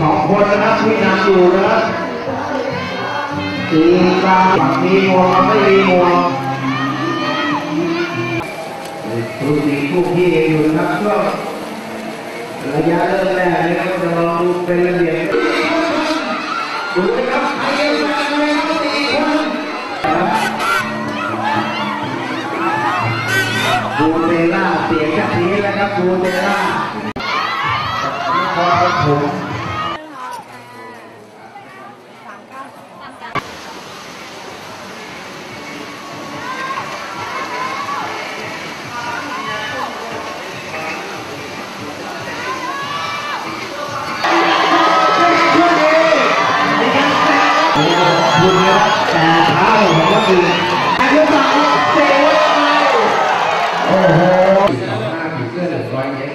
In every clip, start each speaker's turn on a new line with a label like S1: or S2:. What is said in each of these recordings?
S1: สองคนนะครับที่นำอยู่นะครับตีกลาฝั่งมีงวงไม่มีงวงดูสีคู่พี่อยู่นะครับก็ระยะเริ่มแรกนะครับจะลองดูเป็นระเบียบดูนะครับใครยังมาเลยครับสี่คนดูเตล่าเสียงจากนี้แล้วครับดูเตล่าพอ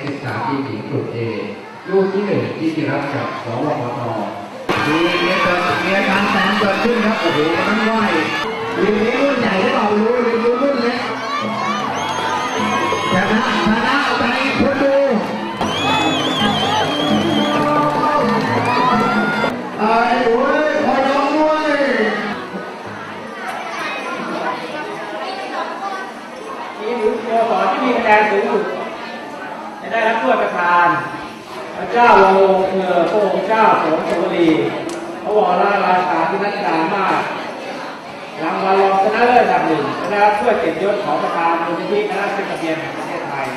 S1: ห
S2: นึ่งร้อยเมตรสิบสามทีมหญิงกลุ่มเอลูกที่หนึ่งที่จิรัตน์กับสวปท
S1: มีเมียเกิดเมียทางแสงเกิดขึ้นครับโอ้โหมันไหวรุ่นนี้รุ่นใหญ่หรือเปล่ารู้รุ่นรู้รุ่นเล็กชนะชนะใจคนดูไอ้โว้ยพอยอมด้วย
S3: ทีมหรือสโมสรที่มีคะแนนสูงสุด ได้รับถ้วยประธาน พระเจ้าวงศ์เออพระองค์เจ้าสมสวรีพระวรราชาที่นักกามากรางวัลรองชนะเลิศอันดับหนึ่งจะได้รับถ้วยเกียรติยศของประธานมูลนิธิคณะศิลปเบียนแห่งประเทศไทย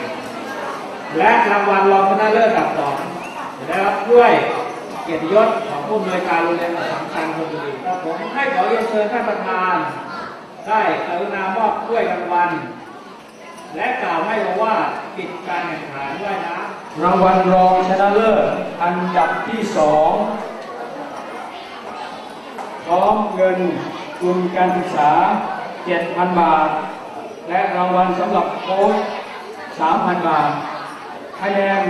S3: และรางวัลรองชนะเลิศอันดับสองจะได้รับถ้วยเกียรติยศของผู้อำนวยการโรงเรียนอัสสัมชัญธนบุรีผมให้ขอเรียนเชิญท่านประธาน ได้กรุณามอบถ้วยรางวัล และกล่าวให้เราว่าปิดการแข่งขันว่ายน้ำรางวัลรองชนะเลิศอันดับที่สองพร้อมเงินทุนการศึกษา 7,000 บาท และรางวัลสำหรับโค้ช3,000 บาท คะแนน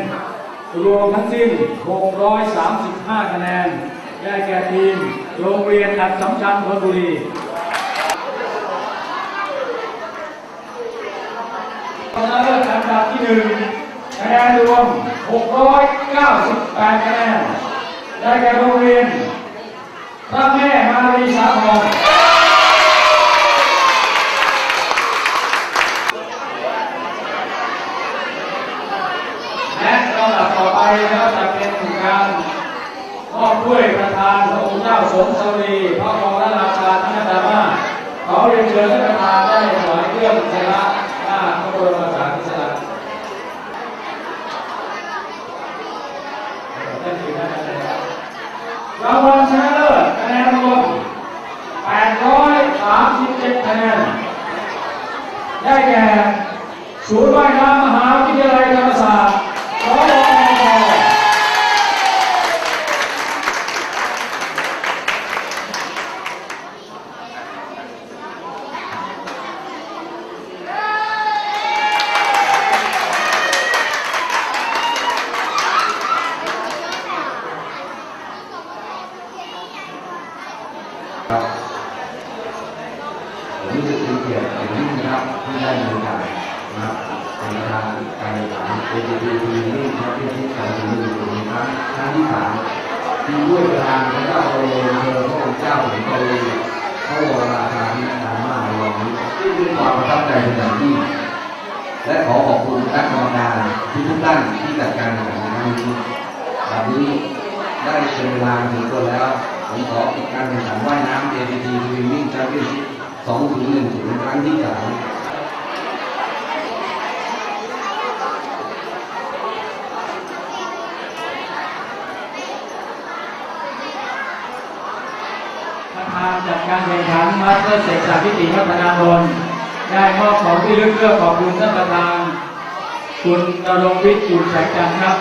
S3: รวมทั้งสิ้น 635 คะแนน ได้แก่ทีม โรงเรียนอัดสำชัญธนบุรี ชนะเลิศอันดับที่หนึ่งคะแนนรวม 698 คะแนน ได้แก่โรงเรียนพระแม่มารีสาทรงและลำดับต่อไปนะครับจะเป็นการมอบถ้วยประธานพระองค์เจ้าสมสวรีพระบรมราชาธินดามาขอเรียนเชิญท่านประธานได้ถวายเครื่องสักการะหน้าพระบรมสารีริกธาตุ รางวัลชนะเลิศคะแนนรวม837คะแนนได้แก่ ที่
S2: ด้วยประธานพระเจ้าโอรสเธอพระองค์เจ้าแห่งเกาหลีพระวรราชาธินดามาในวันนี้ที่ด้วยความประทับใจเป็นอย่างยิ่งและขอขอบคุณคณะกรรมการทุกทุกๆท่านที่จัดการแข่งขันในครั้งนี้แบบนี้ได้เป็นเวลาถึงตัวแล้วผมขอปิดการแข่งขันว่ายน้ำ ATP Swimming Championship 2010ครั้งที่สาม
S3: ประธานจัดการแข่งขันมาสเตอร์เสกสรรพิติพัฒนานนท์ได้มอบของที่ระลึกเพื่อขอบคุณท่านประธานคุณนรงค์วิทย์จุลแสงจันทร์ครับ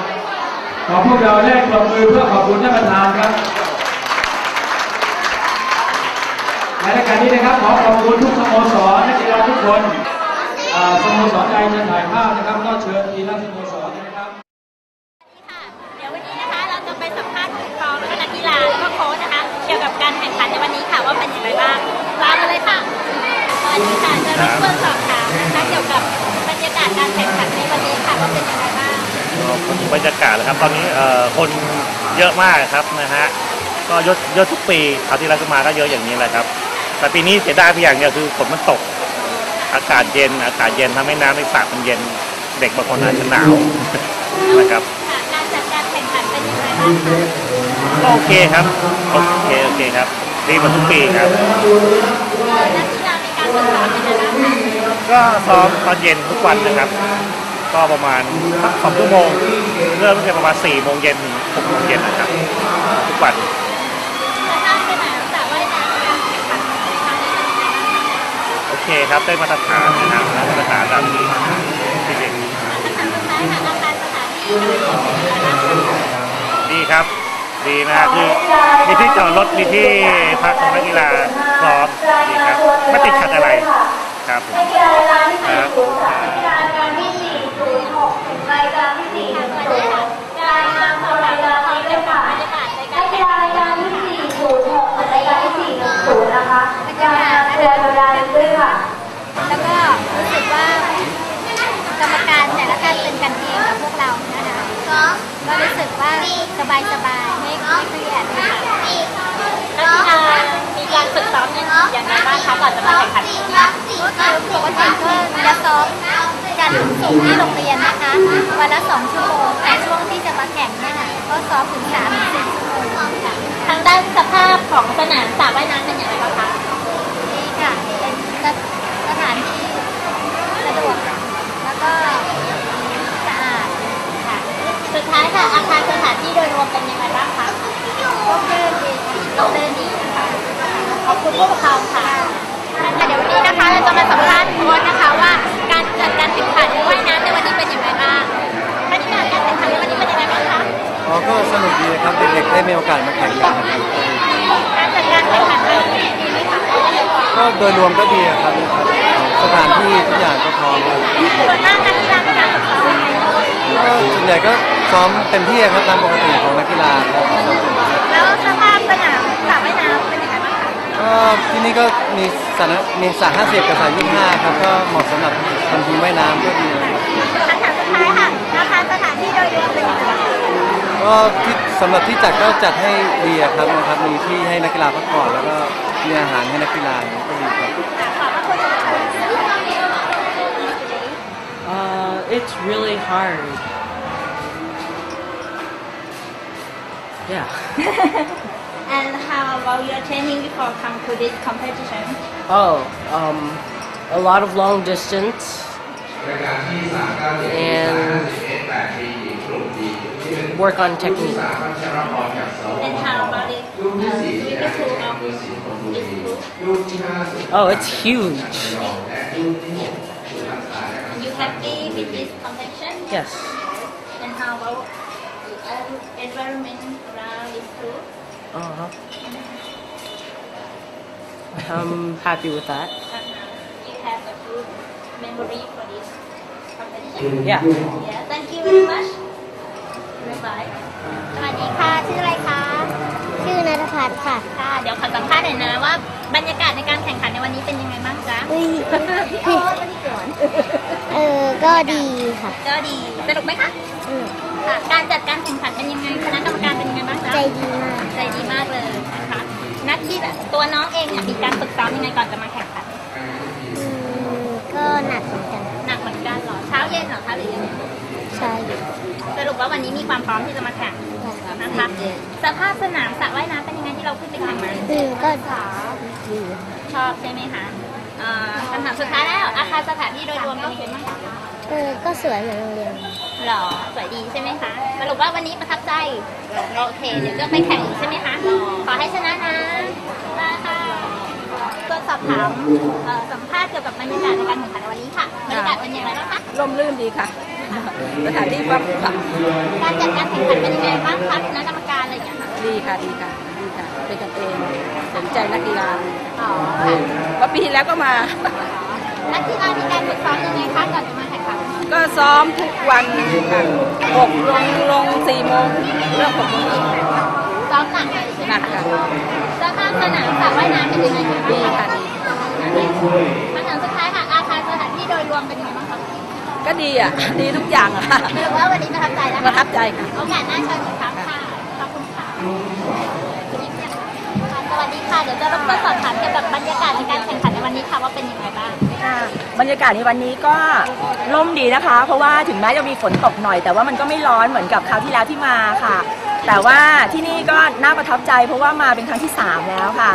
S3: ขอพวกเราได้ปรบมือเพื่อขอบคุณท่านประธานครับในรายการนี้นะครับขอขอบคุณทุกสโมสรนักกีฬาทุกคนสโมสรใดจะถ่ายภาพนะครับก็เชิญทีละสโมสร
S4: สวัสดีค่ะจะรบกวนสอบถามนะคะเกี่ยวกับบรรยากาศการแข่งขันในวันนี้ค่ะว่าเป็นอย่างไรบ้าง
S5: อผมบรรยากาศนะครับตอนนี้เอ่อคนเยอะมากครับนะฮะก็เยอะเยอะทุกปีคราวที่แล้วก็มาก็เยอะอย่างนี้แหละครับ แต่ปีนี้เสียดายไปอย่างเดียวคือฝนมันตก อากาศเย็น อากาศเย็นทำให้น้ำในสระมันเย็นเด็กบางคนอาจจะหนาวนะครับ
S4: ค่ะการจัดการแข่งขันเป็นยังไงบ้างคะ
S5: ก็โอเคครับโอเคโอเคครับดีกว่าทุกปีครับ
S4: ก็ซ้อม
S5: ตอนเย็นทุกวันนะครับ ก็ประมาณสักสองชั่วโมง เริ่มตั้งแต่ประมาณสี่โมงเย็นหกโมงเย็นนะครับ ทุกวัน โอเคครับได้มาตรฐานนะครับได้มาตรฐานตามที่ที่เรียน
S4: คำถามสุดท้ายค่ะอาคารสถานที่โดยรวมเป็นยังไงบ้างคะ
S5: ดีครับ ดีนะฮะคือมีที่จอดรถมีที่พักของนักกีฬาพร้อมดีครับไม่ติดขัดอะไร ครับผม
S6: นักกีฬารายการที่
S5: ครับ
S6: 403นักกีฬารายการที่406ถึงรายการที่406รายงานของรายการนี้ด้วยค่ะ
S4: บรรยากาศใน
S6: นั
S4: การ
S6: กกี
S4: แข่ง
S6: ฬา
S4: ขัน
S6: รายการที่406ถึงรายการที่410นะคะรายงานตัวสัปดาห์นี้ด้วยค่ะ
S4: แล้วก็รู้สึกว่ากรรมการแต่ละท่านเป็นกันเองกับพวกเรานะคะก็รู้สึกว่าสบายสบายๆไม่ไม่เครียดค่ะนักกีฬา มีการฝึกซ้อมอย่างไรบ้างคะก่อนจะมาแข่งขันก็คือปกติก็จะซ้อมการส่งที่โรงเรียนนะคะวันละสองชั่วโมงแต่ช่วงที่จะมาแข่งเนี่ยนะก็ซ้อมถึงสามสี่ชั่วโมงค่ะทางด้านสภาพของสนามสระว่ายน้ำ
S7: อ๋อก็สนุกดีครับเด็กๆได้มีโอกาสมาแข่งกันนะครับ
S4: การจัดการแข่งขันครั้งนี้ดีไหมคะ
S7: ก็โดยรวมก็ดีครับสถานที่ทุกอย่างก็พร้อมครับ
S4: ส่วนมากนักกีฬามีการฝึกซ้อมยังไง
S7: ก็ส่วนใหญ่ก็ซ้อมเต็มที่ครับตามปกติของนักกีฬาครับ
S4: แล้วสภาพสนามสระว่ายน้ำเป็นยังไงบ้างคะ
S7: ก็ที่นี่ก็มีสระมีสระ50กับสระ25ครับก็เหมาะสำหรับทำทีมว่ายน้ำก็ดีครับ
S4: คำถามสุดท้ายค่ะอาคาสถานที่โดยรวมเป็นยังไงบ้าง
S7: ก็ที่สำหรับที่จัดก็จัดให้ดีอะครับนะครับ มีที่ให้นักกีฬาพักผ่อนแล้วก็มีอาหารให้นักกีฬาก็ดีครับ
S4: ขอบพระคุณค่ะ
S8: Uh, it's really hard. Yeah.
S4: And how about your training before come to this competition?
S8: Oh, um, a lot of long distance
S2: รายการที่391
S8: and work on technique. Oh, it's huge.
S4: You happy with this connection?
S8: Yes.
S4: And how about the environment around is
S8: too? Uh-huh. I'm happy with that.
S4: Uh-huh. You have a good memory for this convention?
S8: Yeah.
S4: Yeah, thank you very much. Goodbye. สวัสดีค่ะ ชื่ออะไรคะ
S9: ชื่อนัทพัฒน์ค่ะ
S4: ค่ะ เดี๋ยวขอสัมภาษณ์หน่อยนะว่าบรรยากาศในการแข่งขันในวันนี้เป็นยังไงบ้างจ๊ะ
S9: อุ้ย
S4: พี่โอ๊ตวันนี้ก่อน
S9: เออ ก็ดีค่ะ
S4: ก็ดี สนุกไหมคะ
S9: อืม
S4: ค่ะ การจัดการแข่งขันเป็นยังไง คณะกรรมการเป็นยังไงบ้างจ๊ะ
S9: ใจดีมาก
S4: ใจดีมากเลยนะคะนักที่แบบตัวน้องเองเนี่ยมีการฝึกซ้อมยังไงก่อนจะมาแข่งขัน
S9: อืมก็หนักเหมือนกัน
S4: หนักเหมือนกันเหรอ เช้าเย็นเหรอคะหรือยังไง
S9: ใช่
S4: สรุปว่าวันนี้มีความพร้อมที่จะมาแข่งนะคะ สภาพสนามสระว่ายน้ำเป็นยังไงที่เราขึ้นไปแข่งมา
S9: อืมก็ดี
S4: ชอบใช่ไหมคะเอ่อคำถามสุดท้ายแล้ว อาคารสถานที่โดยรวมเป็นยังไงบ้างคะ
S9: เออก็สวยเหมือนโรงเรียน
S4: หรอสวยดีใช่ไหมคะสรุปว่าวันนี้ประทับใจโอเคเดี๋ยวจะไปแข่งอีกใช่ไหมคะขอให้ชนะนะได้ค่ะตัวสอบถามเอ่อสัมภาษณ์เกี่ยวกับบรรยากาศในการแข่งขันในวันนี้ค่ะบรรยากาศเป็นยังไงบ้างคะ
S8: ร่มรื่นดีค่ะ สถานที่พักผ่อน
S4: การจัดการแข่งขันเป็นยังไงบ้างคะคณะกรรมการอะไรอย่างเงี้ยค่ะ
S8: ดีค่ะดีค่ะดีค่ะเป็นกันเองสนใจนักกีฬา
S4: อ๋อค่ะ
S8: ว่าปีที่แล้วก็มา
S4: นักกีฬามีการฝึกซ้อมยังไงคะก่อนจะมาแข่งขัน
S8: ก็ซ้อมทุกวันค่ะหกลงลงสี่โมงเลิกหกโมงครึ่ง
S4: ซ้อมหนักเลยใช่ไหม
S8: หนักค่ะ
S4: สภาพสนามสระว่ายน้ำเป็นยังไงบ้าง
S8: ดี
S4: คะ
S8: ค่ะดี
S4: คำถามสุดท้ายค่ะอาคารสถานที่โดยรวมเป็นยังไงบ้างคะ
S8: ก็ดีอะ ดีทุกอย่างอะค่ะ
S4: หรือว่าวันนี้ประทับใจนะคะ
S8: ประทับใจค่ะ
S4: โอกาสหน้าเชิญอีกครั้งค่ะ ขอบคุณค่ะสวัสดีค่ะ เดี๋ยวจะรบกวนสอบถามเกี่ยวกับบรรยากาศในการแข่งขันในวันนี้ค่ะว่าเป็นยังไงบ้าง
S10: ค่ะบรรยากาศในวันนี้ก็ร่มดีนะคะ เพราะว่าถึงแม้จะมีฝนตกหน่อย แต่ว่ามันก็ไม่ร้อนเหมือนกับคราวที่แล้วที่มาค่ะ แต่ว่าที่นี่ก็น่าประทับใจ เพราะว่ามาเป็นครั้งที่ 3 แล้วค่ะ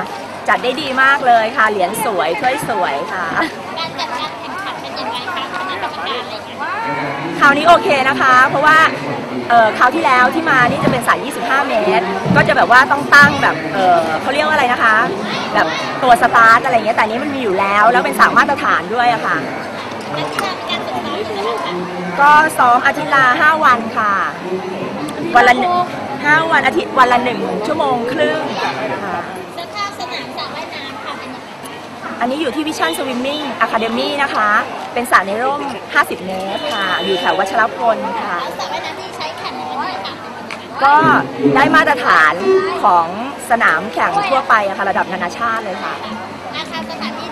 S10: จัดได้ดีมากเลยค่ะ เหรียญสวยถ้วยสวยค่ะ
S4: การ รา
S10: วนี้โอเคนะคะ เพราะว่าคราวที่แล้วที่มานี่จะเป็นสาย 25 เมตร ก็จะแบบว่าต้องตั้งแบบเเขาเรียกว่าอะไรนะคะ แบบตัวสตาร์ทอะไรเงี้ย แต่นี้มันมีอยู่แล้ว แล้วเป็นสามมาตรฐานด้วยอะค่ะ
S4: นักกีฬามีการฝึกซ้อมอยู่แล้วค่ะ
S10: ก็ซ้อมอาทิตย์ละ5วันค่ะ วันละหนึ่งห้าวันอาทิตย์วันละหนึ่งชั่วโมงครึ่งค่ะ อันนี้อยู่ที่วิชั่นสวิมมิ่งอะคาเดมี่นะคะ เป็นสระในร่ม 50 เมตรค่ะ อยู่แถววัชรพลค่ะ ก็ได้มาตรฐานของสนามแข่งทั่วไปอะค่ะระดับนานาชาติเลยค่ะ
S4: อาคาสถานที่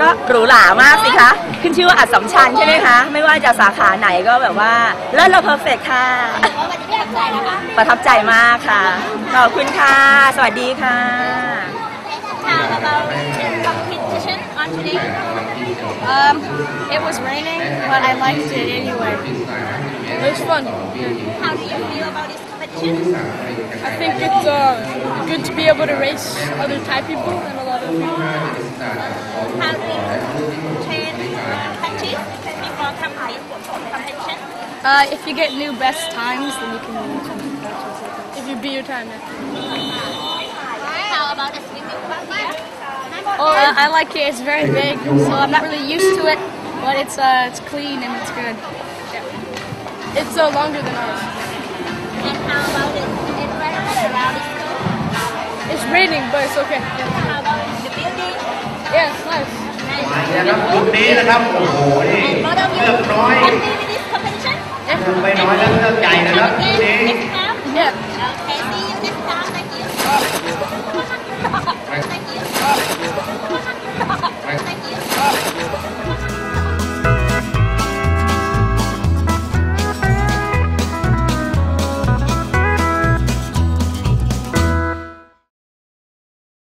S10: ก็หรูหรามากสิคะ ขึ้นชื่อว่าอัดสมชันใช่ไหมคะ ไม่ว่าจะสาขาไหนก็แบบว่าเลิศเลอเพอร์เฟกค่ะ
S4: ว่าวันนี้ประทับใจนะคะ
S10: ประทับใจมากค่ะ ขอบคุณค่ะ สวัสดีค่ะ
S4: about competition on today?
S11: Um, it was raining, but I liked it anyway. It was fun.
S4: How do you feel about this competition?
S11: I think it's uh, good to be able to race other Thai people and a lot of people.
S4: How do you train practice before competition?
S11: Uh, if you get new best times, then you can win. If you beat your time.
S4: How about the swimming pool here?
S11: Oh, uh, I like it. It's very big, so I'm not really used to it, but it's uh, it's clean and it's good. Yeah. It's uh, longer than ours.
S4: And how about the environment around this school?
S11: It's raining, but it's okay.
S4: How about the building?
S11: Yeah, it's nice.
S1: นะครับจุดนี้นะครับโอ้โหนี่
S4: And both of you
S1: เลือกน้อย
S4: happy with this competition?
S1: เลือกไปน้อยแล้วเลือกใหญ่นะครับจุดนี้
S4: Next time?
S11: Yeah.
S4: Okay, see